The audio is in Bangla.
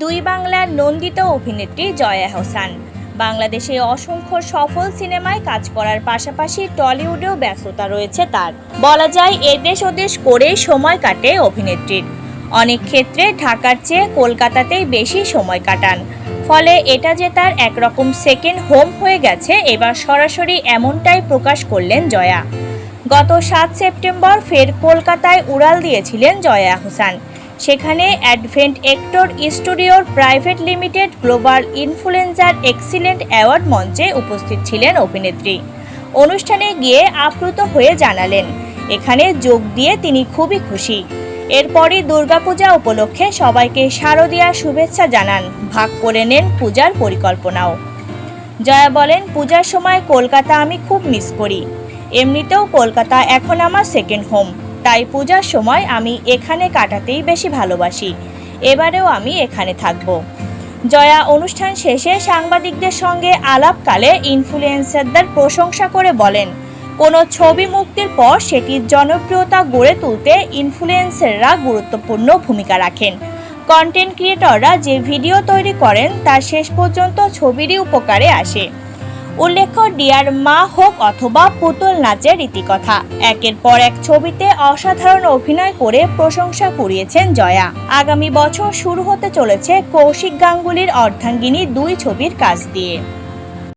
দুই বাংলার নন্দিত অভিনেত্রী জয়া হোসান। বাংলাদেশে অসংখ্য সফল সিনেমায় কাজ করার পাশাপাশি টলিউডেও ব্যস্ততা রয়েছে তার। বলা যায় এদেশ ওদেশ করে সময় কাটে অভিনেত্রীর। অনেক ক্ষেত্রে ঢাকার চেয়ে কলকাতাতেই বেশি সময় কাটান। ফলে এটা যে তার একরকম সেকেন্ড হোম হয়ে গেছে, এবার সরাসরি এমনটাই প্রকাশ করলেন জয়া। গত সাত সেপ্টেম্বর ফের কলকাতায় উড়াল দিয়েছিলেন জয়া হোসান। সেখানে অ্যাডভেন্ট এক্টর স্টুডিওর private limited global influencer excellent award মঞ্চে উপস্থিত ছিলেন অভিনেত্রী। অনুষ্ঠানে গিয়ে আপ্লুত হয়ে জানালেন, এখানে যোগ দিয়ে তিনি খুবই খুশি। এরপরই দুর্গাপূজা উপলক্ষে সবাইকে শারদীয়া শুভেচ্ছা জানান। ভাগ করে নেন পূজার পরিকল্পনাও। জয়া বলেন, পূজার সময় কলকাতা আমি খুব মিস করি। এমনিতেও কলকাতা এখন আমার সেকেন্ড হোম তাই পূজার সময় আমি এখানে কাটাতেই বেশি ভালোবাসি। এবারেও আমি এখানে থাকব। জয়া, অনুষ্ঠান শেষে সাংবাদিকদের সঙ্গে আলাপকালে ইনফ্লুয়েন্সারদের প্রশংসা করে বলেন, কোনো ছবি মুক্তির পর সেটির জনপ্রিয়তা গড়ে তুলতে ইনফ্লুয়েন্সাররা গুরুত্বপূর্ণ ভূমিকা রাখেন। কন্টেন্ট ক্রিয়েটররা যে ভিডিও তৈরি করেন তা শেষ পর্যন্ত ছবিরই উপকারে আসে। উল্লেখ্য, ডিয়ার মা হোক অথবা পুতুল নাচের রীতিকথা। একের পর এক ছবিতে অসাধারণ অভিনয় করে প্রশংসা কুড়িয়েছেন জয়া। আগামী বছর শুরু হতে চলেছে কৌশিক গাঙ্গুলির অর্ধাঙ্গিনী দুই ছবির কাজ দিয়ে।